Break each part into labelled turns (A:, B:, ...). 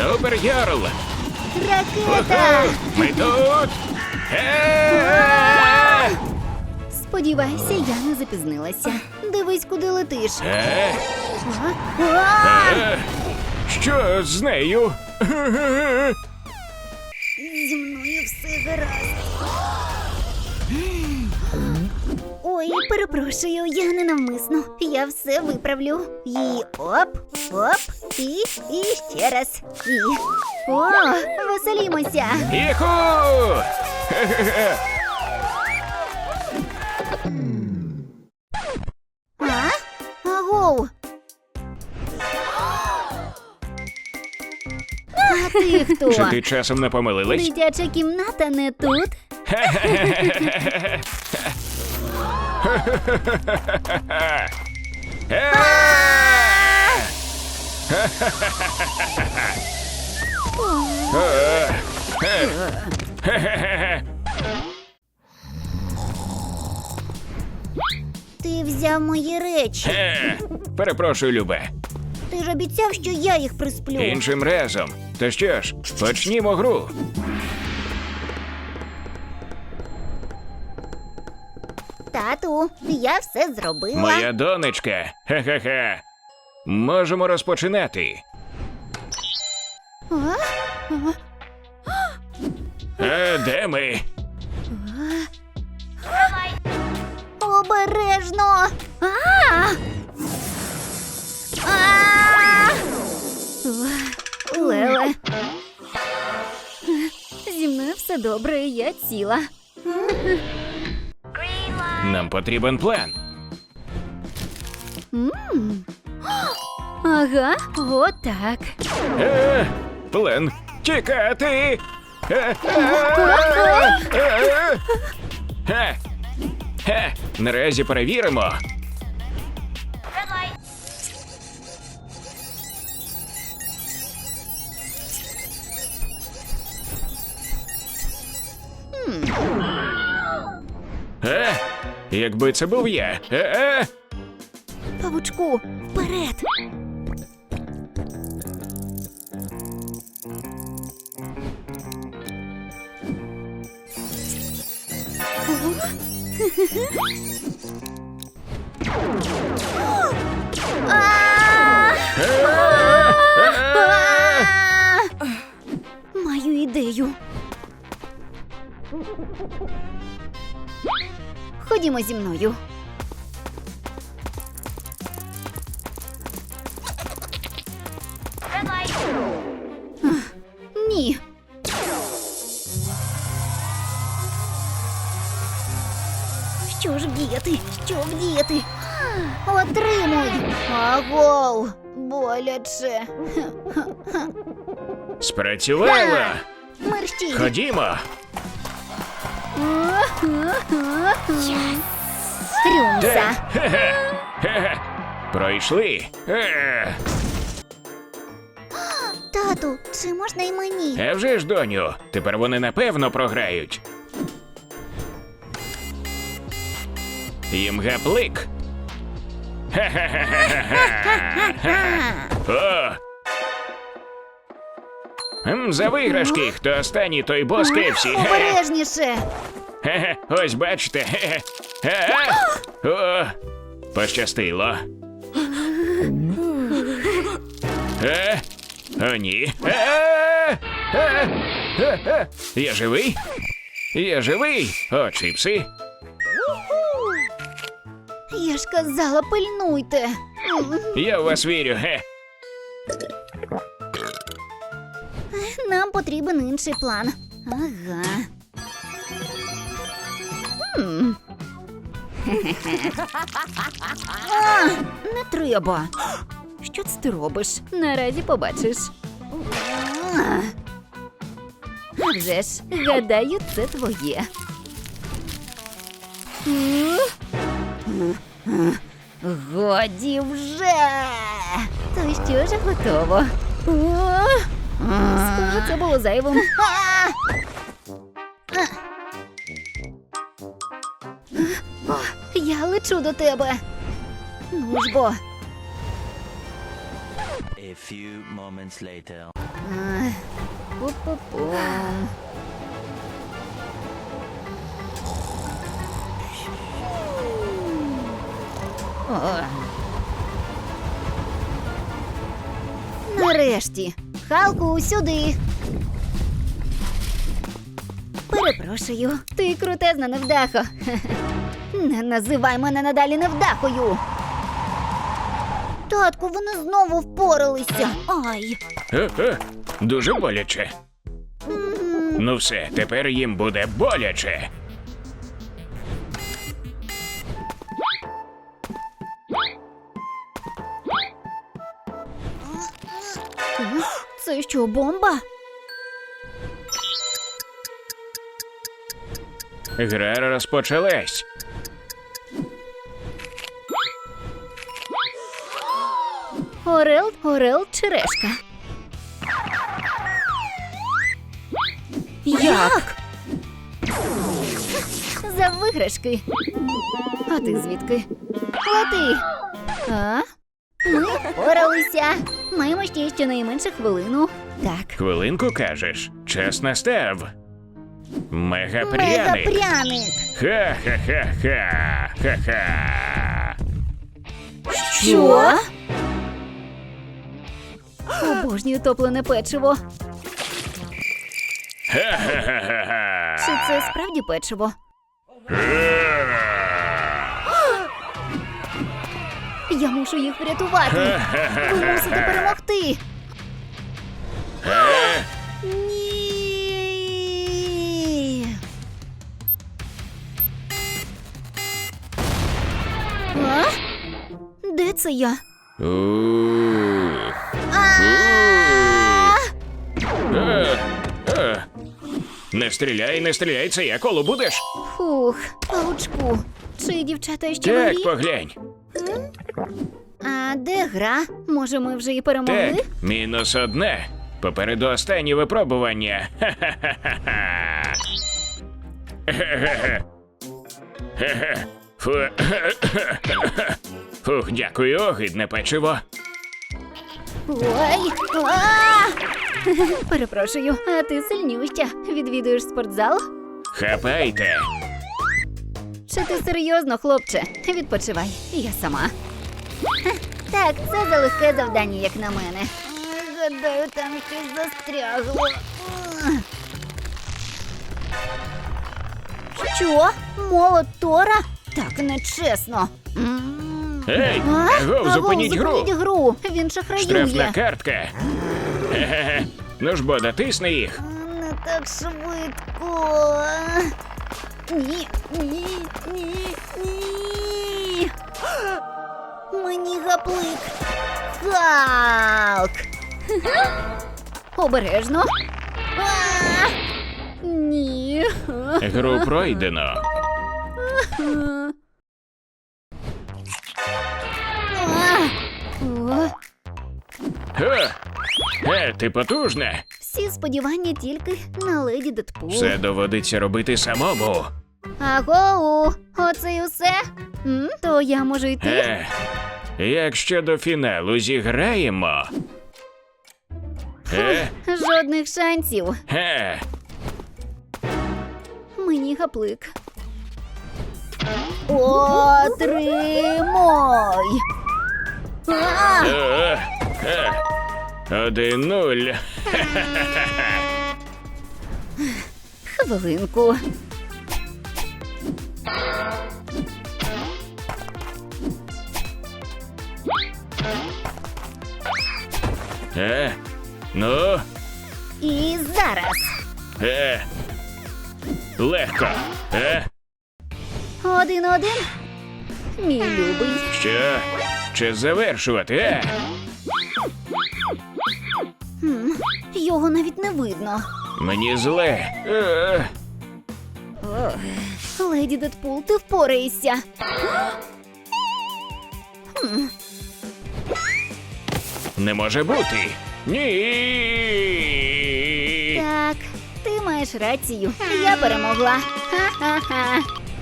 A: Супер Ярл!
B: Ракета!
A: Ми тут!
B: Сподівайся, я не запізнилася. Дивись, куди летиш.
A: Е?
B: А? А!
A: Е? Що з нею?
B: Зі мною все гаразд. Ой, перепрошую, я ненавмисно. Я все виправлю. І оп, оп, і, і ще раз. І. О, веселімося.
A: Іху!
B: А? Агоу. А ти хто?
A: Чи ти часом не помилилась?
B: Дитяча кімната не тут. Ти взяв мої речі.
A: Е, Перепрошую, Любе.
B: Ти ж обіцяв, що я їх присплю.
A: Іншим разом. То що ж, почнімо гру.
B: Тату, я все зробила.
A: Моя донечка. Ха-ха-ха. Можемо розпочинати.
B: А?
A: А де ми?
B: Обережно. А! А! Леле. Зі мною все добре, я ціла.
A: Нам потрібен план.
B: М. Ага, отак.
A: Е, план. Тікати. Е, е, е. Ха. Ха. Наразі перевіримо. Е, якби це був я. Е, е.
B: Павучку, вперед. А! А! Маю ідею. Ходімо зі мною. Ні. Що ж вдіяти? Що вдіяти? Отримуй! Агоу! Боляче.
A: Спрацювало.
B: Мерщій!
A: Ходімо.
B: Рюмса!
A: Пройшли. Е.
B: Тату, чи можна й мені?
A: А вже ж, доню, тепер вони напевно програють. Їм гаплик. Ха-ха-ха-ха-ха. О! М, За виграшки, хто останній, той бос Кевсі.
B: Обережніше!
A: Хе-хе, Ось бачите. Хе-хе. Е-е. О, пощастило. Е? О, ні. Е? Е? Е? Е? Я живий? Я живий. О, чіпси.
B: Я ж казала, пильнуйте. М,
A: Я в вас вірю. Ге.
B: Нам потрібен інший план. Ага. А, Не треба. Що це ти робиш? Наразі побачиш. А вже ж, гадаю, це твоє. Годі вже. То що ж готово? О, Схоже, це було зайвим. Я лечу до тебе. Ну ж бо.
C: A few moments later.
B: Ах, Пу-пу-пум. Нарешті. Халку сюди. Перепрошую, ти крутезна невдахо. Не називай мене надалі невдахою. Татку, вони знову впоралися. Ай.
A: Дуже боляче. Ну все, тепер їм буде боляче.
B: Це що, бомба?
A: Гра розпочалась.
B: Орел, орел, черешка. Як? За виграшки. А ти звідки? Лети. А? Ми впоралися. Маємо ще щонайменше хвилину. Так.
A: Хвилинку кажеш, час настав. Мегапряник.
B: Мегапряник.
A: Ха-ха-ха-ха. Ха-ха.
B: Що? Обожнюю топлене печиво.
A: Ха-ха-ха-ха.
B: Чи це справді печиво? Я мушу їх врятувати. Ви мусите перемогти. Ні. А? Де це я?
A: Не стріляй, не стріляй, це я коло будеш?
B: Фух, паучку. Чи дівчата ще
A: Так, поглянь.
B: А де гра? Може, ми вже і перемогли?
A: Так, мінус одне. Попереду останнє випробування. Ха-ха-ха-ха. Фу. Фух, дякую, огидне печиво.
B: Ой! А! Перепрошую, а ти сильнюща. Відвідуєш спортзал?
A: Хапайте.
B: Ти серйозно, хлопче? Відпочивай, я сама. Так, це за легке завдання, як на мене. Гадаю, там щось застрягло. Що? Молот Тора? Так нечесно.
A: Ей, Агов, зупиніть гру.
B: гру. Він
A: Штрафна
B: шахраює.
A: картка. Хе-хе-хе. Ну ж бо, натисни їх.
B: Не так швидко. Ні, ні, ні, ні. Мені гаплик. Халк. Обережно. А! Ні.
A: Гру пройдено.
B: А! О,
A: Ха. Е, ти потужна.
B: Всі сподівання тільки на леді Дедпул.
A: Все доводиться робити самому.
B: Агоу, оце й усе? М? То я можу йти?
A: Е, як щодо фіналу зіграємо? Е,
B: Жодних шансів.
A: е,
B: Мені гаплик. Отримай! А!
A: е, е. Один нуль.
B: Хвилинку.
A: Е, ну,
B: І зараз.
A: е. Легко. Е,
B: Один-один. Мій любий.
A: що? Чи завершувати? Е?
B: Хм, Його навіть не видно.
A: Мені зле. Е,
B: Леді Дедпул, ти впораєшся.
A: Не може бути. Ні.
B: Так, ти маєш рацію. Я перемогла. Ха-ха-ха.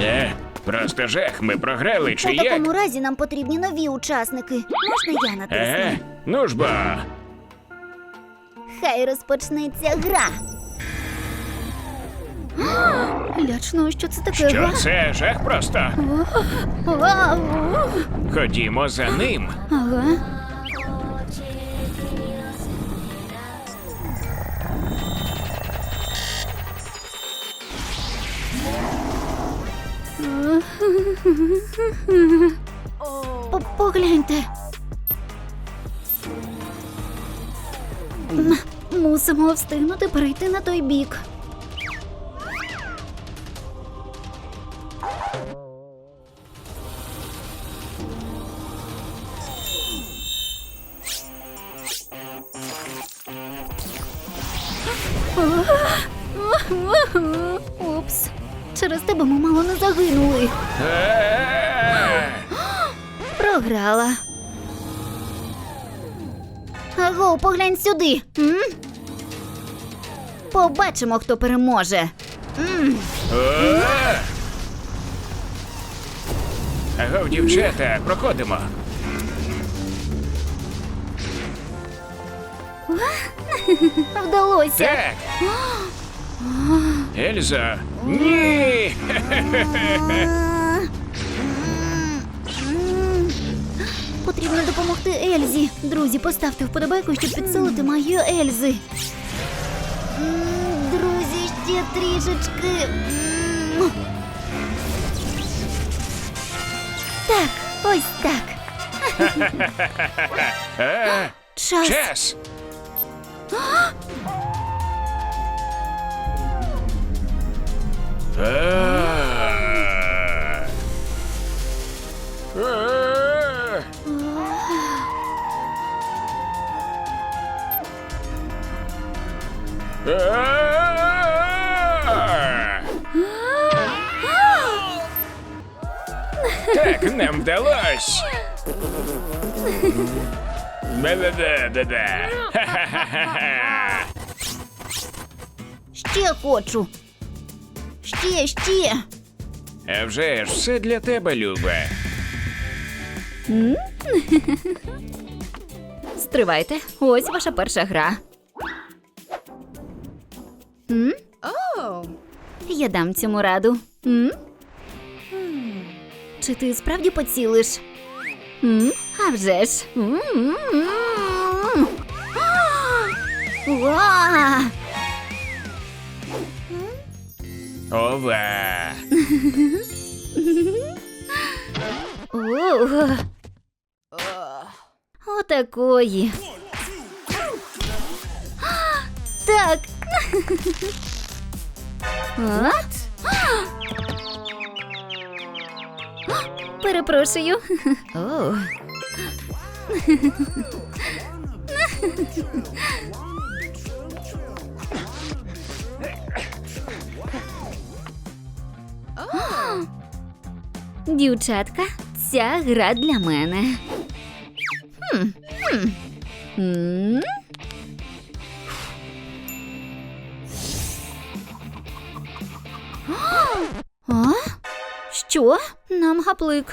A: Е, просто жах, ми програли, чи
B: У
A: як?
B: такому разі нам потрібні нові учасники. Можна я натисну?
A: Е, ну ж бо.
B: Нехай розпочнеться гра. Лячно, що це таке?
A: Що
B: га?
A: це жах просто? Ходімо за ним.
B: Ага. По- Погляньте. М- Мусимо встигнути перейти на той бік. Аго, поглянь сюди. М? Побачимо, хто переможе. М.
A: е. Агов, дівчата, проходимо.
B: Вдалося.
A: Так. Ельза. Ні.
B: Потрібно допомогти Ельзі. Друзі, поставте вподобайку, щоб підсилити магію Ельзи. М, Друзі, ще трішечки. М. Так, ось так.
A: Е,
B: Час.
A: Час. Е. Так, нам вдалось. Ха-ха-ха-ха.
B: Ще хочу. Ще, ще.
A: А вже ж все для тебе, Любе.
B: Стривайте, ось ваша перша гра. М? Я дам цьому раду. М? Чи ти справді поцілиш? М? А вже ж. М-м-м.
A: Ова.
B: Ух. Отакої. Так. А? Перепрошую. О. Дівчатка, ця гра для мене. Хм. Хм. Що? Нам гаплик.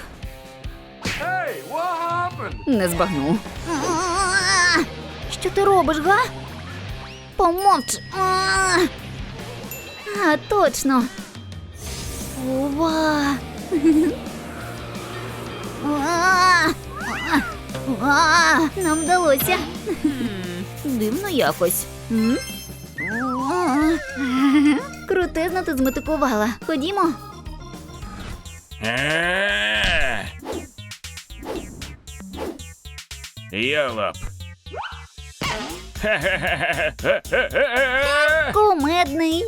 B: Не збагну. Що ти робиш, га? Помовч. А, точно. Ова. А! А! Нам вдалося. Дивно якось. Крутезно ти зметикувала. Ходімо.
A: Йолоп.
B: Кумедний.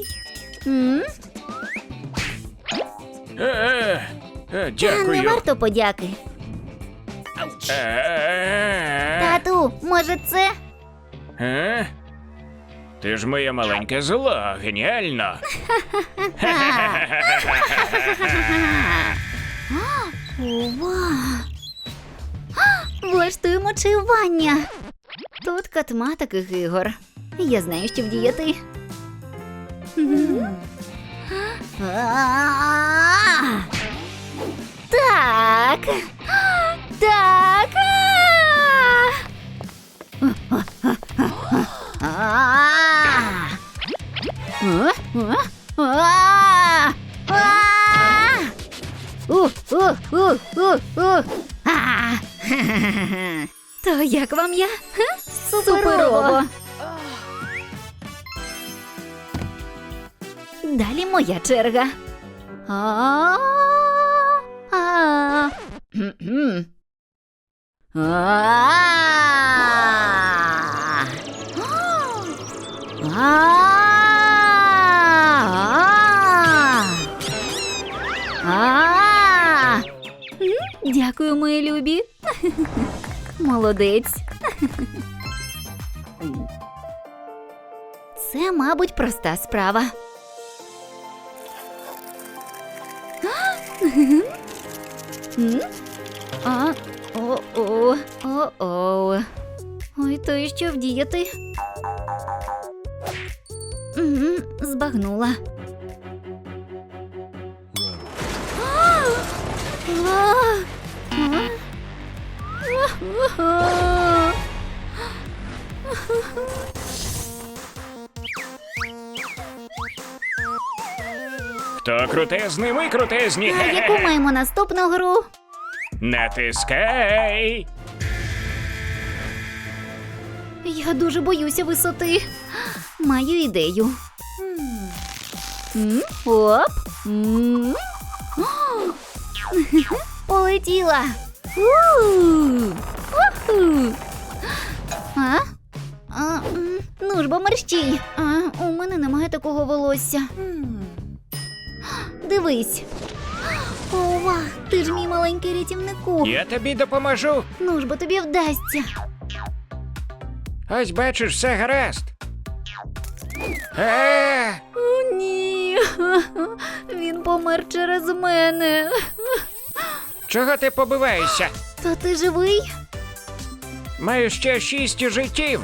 B: М?
A: Е, е,
B: Не
A: Дякую.
B: варто подяки.
A: Е,
B: Тату, може це?
A: е. Ти ж моє маленьке зло, геніально.
B: Ова. Влаштуємо чаювання. Тут катма таких ігор. Я знаю, що вдіяти. Так. Так. А! У, у, у, у, у. А! То як вам я? Ха? Суперово. Далі моя черга. А. А. Кхм-кхм. А. А. А. Дякую, мої любі. Молодець. Це, мабуть, проста справа. А, о-о, о-о. Ой, то і що вдіяти? Мгм, Збагнула. А! А!
A: Хто крутезний, ми крутезні.
B: А яку маємо наступну гру?
A: Натискай.
B: Я дуже боюся висоти. Маю ідею. Оп. Полетіла. У! Уху. А? А, ну ж бо мерщій. А, у мене немає такого волосся. Дивись. Ова, ти ж мій маленький рятівнику.
A: Я тобі допоможу.
B: Ну ж бо тобі вдасться.
A: Ось бачиш, все гаразд. Е,
B: О, ні. Він помер через мене.
A: Чого ти побиваєшся?
B: То ти живий?
A: Маю ще шість життів.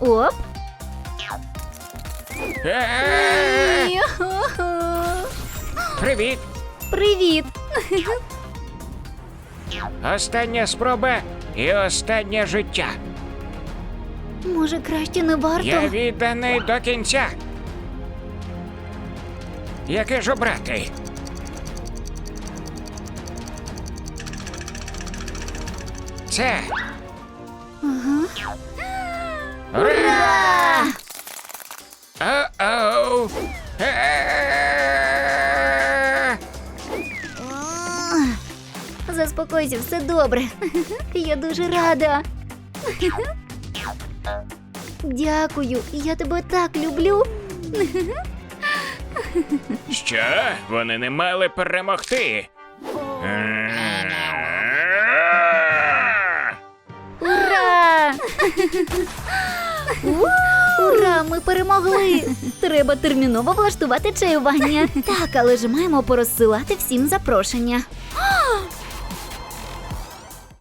B: Оп. Ні.
A: Привіт.
B: Привіт.
A: Остання спроба і останнє життя.
B: Може, краще не варто?
A: Я відданий до кінця. Яке ж обрати? Це. Ура! О-оу!
B: Заспокойся, все добре. Я дуже рада. Дякую, я тебе так люблю.
A: Що? Вони не мали перемогти.
B: Ура! Ура! Ми перемогли! Треба терміново влаштувати чаювання. Так, але ж маємо порозсилати всім запрошення.